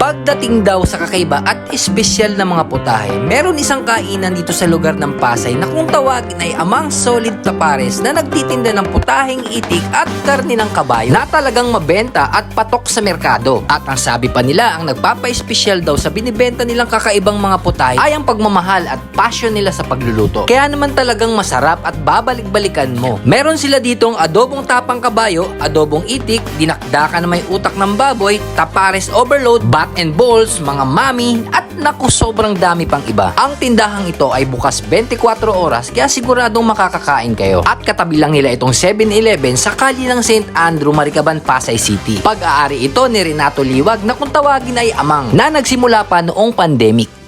Pagdating daw sa kakaiba at espesyal na mga putahe, meron isang kainan dito sa lugar ng Pasay na kung tawagin ay Amang Solid Tapares na nagtitinda ng putaheng itik at karni ng kabayo na talagang mabenta at patok sa merkado. At ang sabi pa nila, ang nagpapa-espesyal daw sa binibenta nilang kakaibang mga putahe ay ang pagmamahal at passion nila sa pagluluto. Kaya naman talagang masarap at babalik-balikan mo. Meron sila ditong adobong tapang kabayo, adobong itik, dinakdakan na may utak ng baboy, tapares overload, bat and balls, mga mami, at naku sobrang dami pang iba. Ang tindahang ito ay bukas 24 oras kaya siguradong makakakain kayo. At katabi lang nila itong 7-Eleven sa kali ng St. Andrew, Maricaban, Pasay City. Pag-aari ito ni Renato Liwag na kung tawagin ay amang na nagsimula pa noong pandemic.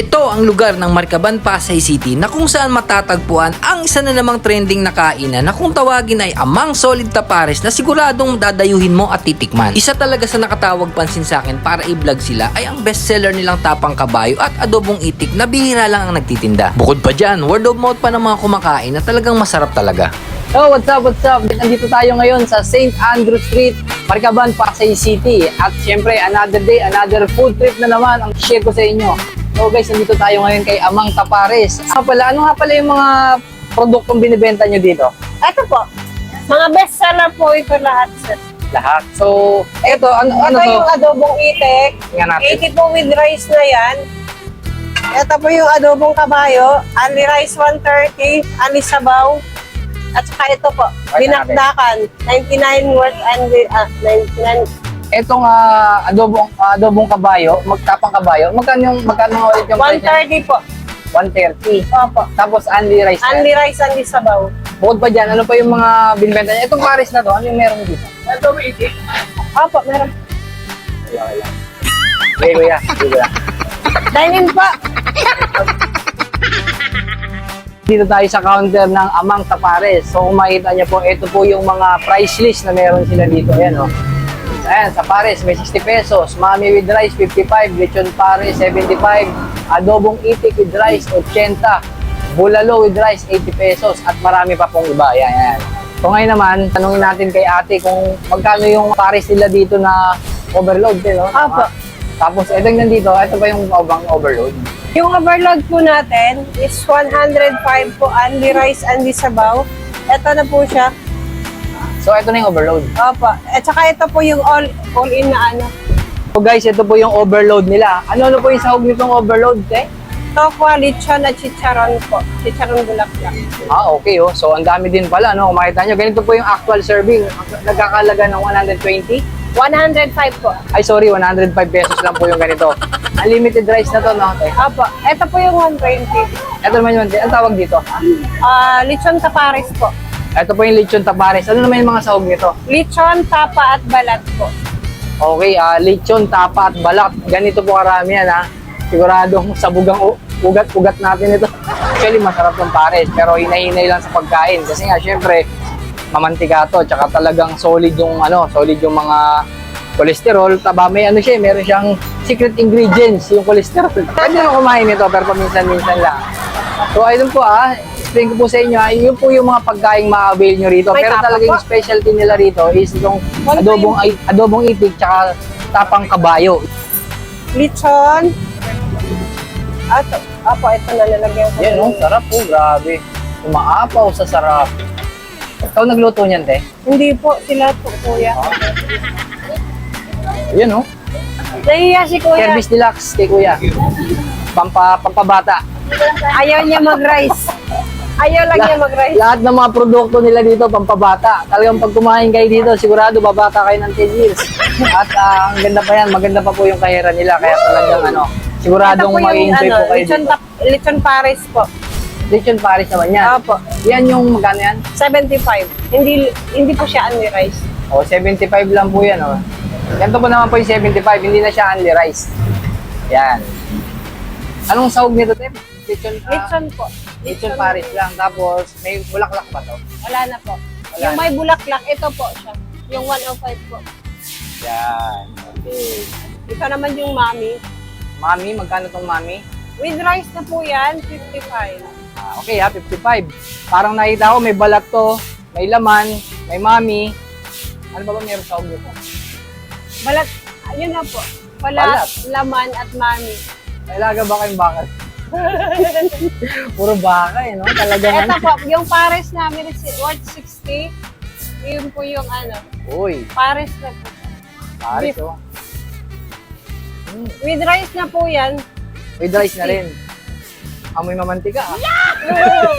Ito ang lugar ng Marcaban, Pasay City na kung saan matatagpuan ang isa na namang trending na kainan na kung tawagin ay amang solid tapares na siguradong dadayuhin mo at titikman. Isa talaga sa nakatawag pansin sa akin para i-vlog sila ay ang bestseller nilang tapang kabayo at adobong itik na bihira lang ang nagtitinda. Bukod pa dyan, word of mouth pa ng mga kumakain na talagang masarap talaga. Yo, what's up, what's up? Nandito tayo ngayon sa St. Andrew Street, Marcaban, Pasay City. At syempre, another day, another food trip na naman ang share ko sa inyo. So guys, nandito tayo ngayon kay Amang Tapares. Ano pala, ano nga pala yung mga produktong binibenta nyo dito? Ito po. Mga bestseller po ito lahat, sir. Lahat. So, eto, ano, ano ito to? yung adobong itik. Tingnan natin. 80 po with rice na yan. Ito po yung adobong kabayo. Only rice 130. Only sabaw. At saka ito po, natin. binakdakan. 99 worth and ah, 99. Etong ah, adobong ah, adobong kabayo, magtapang kabayo. Magkano yung magkano ulit yung price niya? 130 po. 130. Opo. Tapos only rice. Only rice, only sabaw. Bukod pa dyan, ano pa yung mga binibenta niya? Itong Paris na to, ano yung meron dito? Ito may itik. Opo, meron. Okay, kuya. Okay, kuya. Dine-in po. Dito tayo sa counter ng Amang Tapares. So kung makita niyo po, ito po yung mga price list na meron sila dito. Ayan o. Ayan, sa Pares may 60 pesos. Mami with rice, 55. Lechon Pares, 75. Adobong itik with rice, 80. Bulalo with rice, 80 pesos. At marami pa pong iba. Ayan, ayan. So ngayon naman, tanungin natin kay ate kung magkano yung Pares nila dito na overload. Eh, no? Apo. Tapos, ito yung nandito. Ito ba yung obang overload? Yung overload po natin is 105 po, only rice, only sabaw. Ito na po siya. So, ito na yung overload. Opo. At saka ito po yung all, all in na ano. So guys, ito po yung overload nila. Ano-ano po yung sahog nitong overload, eh? Tokwa, lechon at chicharon po. Chicharon bulaklak. Ah, okay oh. So, ang dami din pala, no? Kung makita nyo, ganito po yung actual serving. Nagkakalaga ng 120. 105 po. Ay, sorry, 105 pesos lang po yung ganito. Unlimited rice na to, no? Eh, Opo. Ito po yung 120. Ito naman yung, ang tawag dito. Ah, lechon tapares po. Ito po yung lechon tapares. Ano naman yung mga sahog nito? Lechon, tapa at balat po. Okay, ah, lechon, tapa at balak. Ganito po karami yan, ha? Siguradong sabugang ugat-ugat natin ito. Actually, masarap ng pares, pero hinahinay lang sa pagkain. Kasi nga, syempre, mamantika to, tsaka talagang solid yung, ano, solid yung mga cholesterol. Taba, may ano siya, eh, meron siyang secret ingredients, yung cholesterol. Pwede naman kumain nito, pero paminsan-minsan lang. So, ayun po ah, explain ko po sa inyo, ah, yun po yung mga pagkain ma-avail nyo rito. May Pero talaga yung specialty nila rito is yung One adobong, ay- adobong itik, tsaka tapang kabayo. Lechon. Ato. Opo, ito na nalagyan ko. Yan, oh, sarap po, grabe. Umaapaw sa sarap. Ikaw nagluto niyan, te? Hindi po, sila po, kuya. Yan, oh. Nahiya si kuya. Service deluxe kay kuya. Pampa, pampabata. Ayaw niya mag-rice. Ayaw lang niya mag-rice. Lahat ng mga produkto nila dito, pampabata. Talagang pag kumain kayo dito, sigurado babata kayo ng 10 years. At ah, ang ganda pa yan, maganda pa po yung kahera nila. Kaya talagang ano, siguradong mag-enjoy po kayo lechon, dito. lechon pares po. Lechon Paris naman yan. Opo. Yan yung magkano yan? 75. Hindi hindi po siya only rice. O, 75 lang po yan, oh. Ganito po naman po yung 75, hindi na siya only rice. Yan. Anong sahog nito, Tep? Lechon, ah, Lechon po. lechon Paris lang. Tapos, may bulaklak pa to. Wala na po. Wala yung na. may bulaklak, ito po siya. Yung 105 po. Yan. Okay. Ito naman yung mami. Mami, magkano tong mami? With rice na po yan, 55. Ah, Ah, okay ha, 55. Parang nakita ko may balat to, may laman, may mami. Ano ba ba meron sa ulo ko? Balat, yun na po. Balat. Balat, laman at mami. May alaga ba kayong bakal? Puro baka eh, no? Talagang Ito ano. po, yung pares namin is worth 60. Yun po yung ano, Uy, pares na po. pares Beef. oh. Mm, With rice na po yan. with rice na rin. Amoy mamantika ah.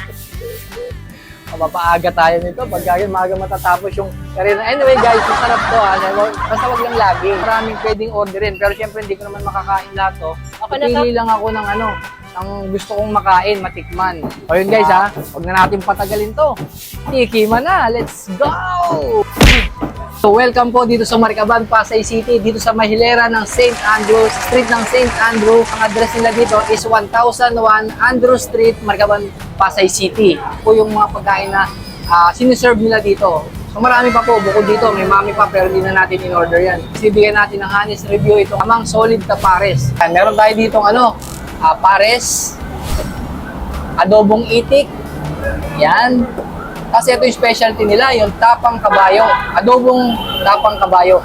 Mapapaaga tayo nito. Pagka yun, maaga matatapos yung karera. Anyway guys, masarap to ha. Basta wag lang lagi. Maraming pwedeng orderin. Pero syempre hindi ko naman makakain lahat to. Ako. Pipili lang ako ng ano, ng gusto kong makain, matikman. O yun guys ha, huwag na natin patagalin to. Tikima na, let's go! So welcome po dito sa Maricaban, Pasay City, dito sa Mahilera ng St. Andrew, street ng St. Andrew. Ang address nila dito is 1001 Andrew Street, Maricaban, Pasay City. Po yung mga pagkain na ah, siniserve nila dito. So marami pa po, bukod dito, may mami pa pero hindi na natin in-order yan. Sibigyan natin ng honest review ito, amang solid na pares. Yan, meron tayo dito ano, ah, pares, adobong itik, yan, kasi ito yung specialty nila, yung tapang kabayo. Adobong tapang kabayo.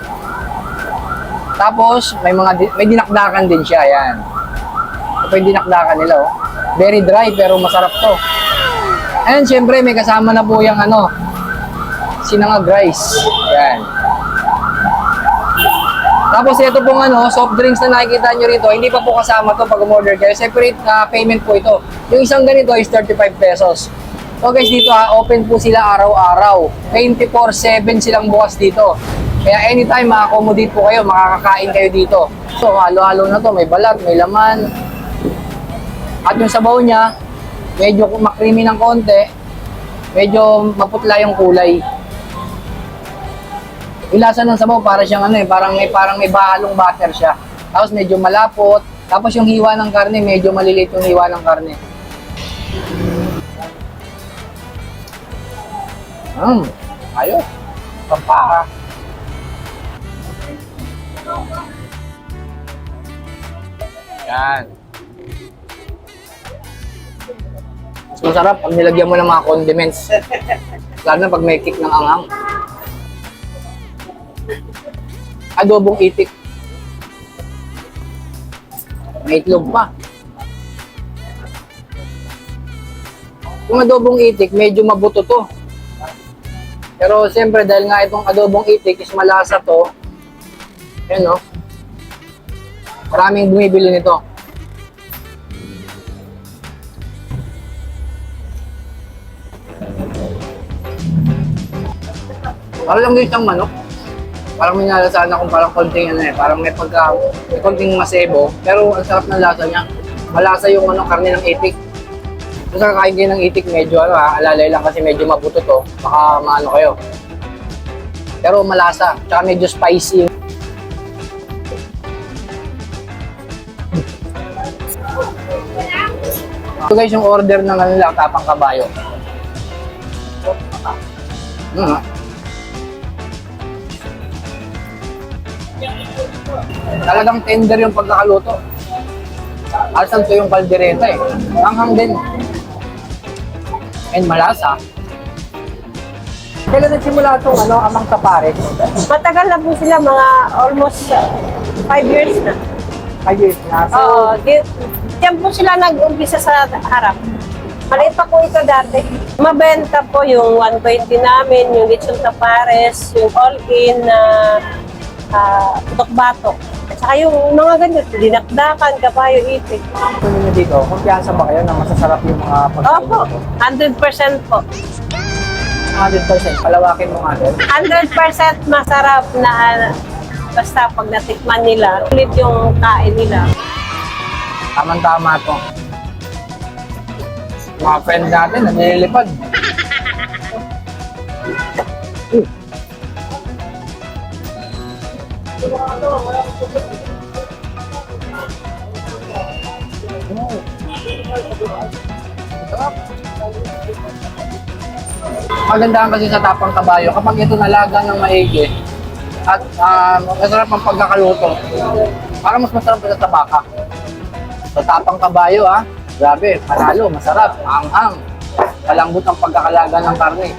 Tapos, may mga may dinakdakan din siya, yan. Ito yung dinakdakan nila, oh. Very dry, pero masarap to. And syempre, may kasama na po yung ano, sinangag rice. Yan. Tapos ito pong ano, soft drinks na nakikita nyo rito, hindi pa po kasama to pag umorder kayo. Separate na payment po ito. Yung isang ganito is 35 pesos. So guys, dito ha, open po sila araw-araw. 24-7 silang bukas dito. Kaya anytime ma-accommodate po kayo, makakakain kayo dito. So halo-halo na to, may balat, may laman. At yung sabaw niya, medyo makrimi ng konti, medyo maputla yung kulay. Lasa ng sabaw para siyang ano eh, parang may parang may bahalong butter siya. Tapos medyo malapot. Tapos yung hiwa ng karne, medyo maliliit yung hiwa ng karne. Hmm, ayos. Papa. Yan. Mas masarap pag nilagyan mo ng mga condiments. Lalo na pag may kick ng anghang. Adobong itik. May itlog pa. Yung adobong itik, medyo mabuto to. Pero siyempre, dahil nga itong adobong itik is malasa to, yun no, maraming bumibili nito. Parang lang din siyang manok. Parang may nalasaan akong parang konting ano eh, parang may pagka, may konting masebo, pero ang sarap ng lasa niya. Malasa yung ano, karne ng itik. Kung sa kakain kayo ng itik, medyo ano ha, alalay lang kasi medyo mabuto to, baka maano kayo. Pero malasa, tsaka medyo spicy. Ito guys yung order ng ano tapang kabayo. Ah. Talagang tender yung pagkakaluto. Alsan to yung kaldereta eh. Hanghang din. And malasa. Kailan nagsimula itong ano, amang tapares? Matagal na po sila, mga almost 5 years na. Five years na. So, Oo, di, diyan po sila nag-umpisa sa harap. Maliit pa po ito dati. Mabenta po yung 120 namin, yung lechon tapares, yung all-in na uh, batok At saka yung mga ganyan, dinakdakan, kabayo, itik. ito ninyo dito, kumpiyansa ba kayo na masasarap yung mga pagkain Opo, dito? 100% po. 100%. Palawakin mo nga din. 100% masarap na basta pag natikman nila, ulit yung kain nila. Tamang-tama to. Mga friend natin, nalilipad. Uh. Sarap. Magandaan kasi sa tapang kabayo, kapag ito nalaga ng maigi, at ah, masarap ang pagkakaluto, parang mas masarap sa tabaka. Sa tapang kabayo ha, Grabe, panalo, masarap, anghang. Kalambot ang pagkakalaga ng karne.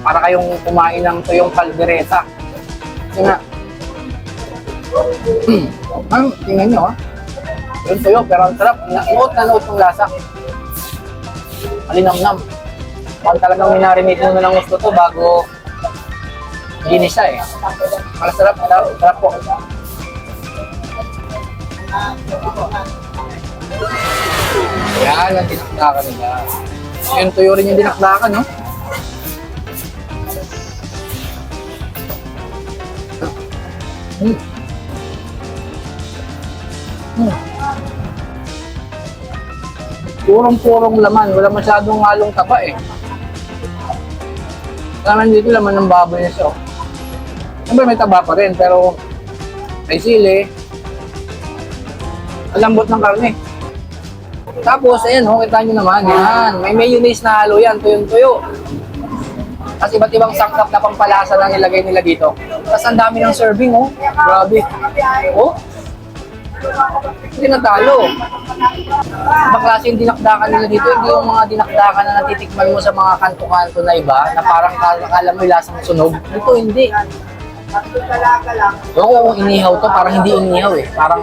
Para kayong kumain ng tuyong kaldereta. Kasi nga, Ang tingnan nyo, ha? Yung tuyo, pero ang sarap. Nuot na nuot ng lasa. Malinamnam. Parang talagang minarinate mo na ng gusto to bago ginisa eh. Para sarap, sarap, sarap po. Yan ang dinakdakan nila. Yung tuyo rin yung dinakdakan, no? Hmm. Purong-purong laman, wala masyadong halong taba eh. Laman dito laman ng baboy niya siya. oh. Siyempre may taba pa rin, pero may sili. Ang lambot ng karne. Tapos, ayan, oh, kita nyo naman, yan. May mayonnaise na halo yan, tuyong-tuyo. Tapos iba't ibang sangkap na pampalasa na nilagay nila dito. Tapos ang dami ng serving, oh. Grabe. Oh. Hindi natalo. Ibang klase yung dinakdakan nila dito, hindi yung mga dinakdakan na natitikman mo sa mga kanto-kanto na iba, na parang akala mo yung lasang sunog. Dito hindi. Oo, kung inihaw to, parang hindi inihaw eh. Parang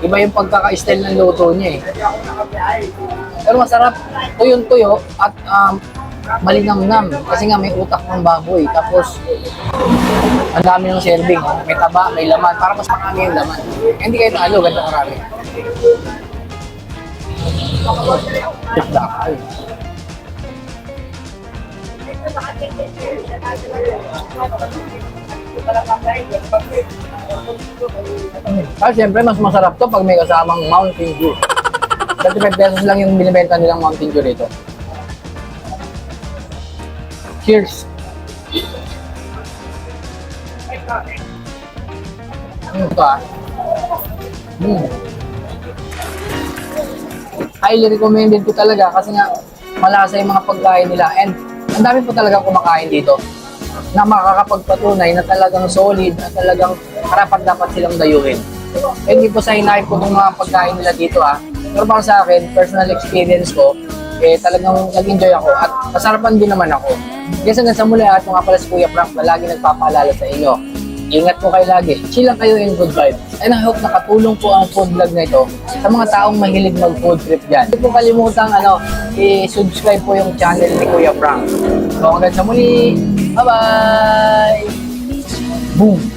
iba yung pagkaka-style ng luto niya eh. Pero masarap. Tuyong-tuyo at um, malinamnam. Kasi nga may utak ng baboy. Tapos, ang dami ng serving. oh. May taba, may laman. Para mas marami yung laman. Hindi kayo talo, ganito karami. Tikdakal. Ah, siyempre, mas masarap to pag may kasamang Mountain Dew. 35 pesos lang yung binibenta nilang Mountain Dew dito. Cheers! Ano ah? Hmm. Highly recommended ko talaga kasi nga malasa yung mga pagkain nila and ang dami po talaga kumakain dito na makakapagpatunay na talagang solid at talagang karapat dapat silang dayuhin. Hindi po sa hinahin ko itong mga pagkain nila dito ah. Pero para sa akin, personal experience ko, eh talagang nag-enjoy ako at masarapan din naman ako. Kasi hanggang sa muli at mga pala si Kuya Frank na lagi nagpapaalala sa inyo. Ingat po kayo lagi. Chill lang kayo in good vibes. And I hope nakatulong po ang food vlog na ito sa mga taong mahilig mag-food trip dyan. Hindi po kalimutang ano, i-subscribe po yung channel ni Kuya Frank. So hanggang sa muli, bye-bye! Boom!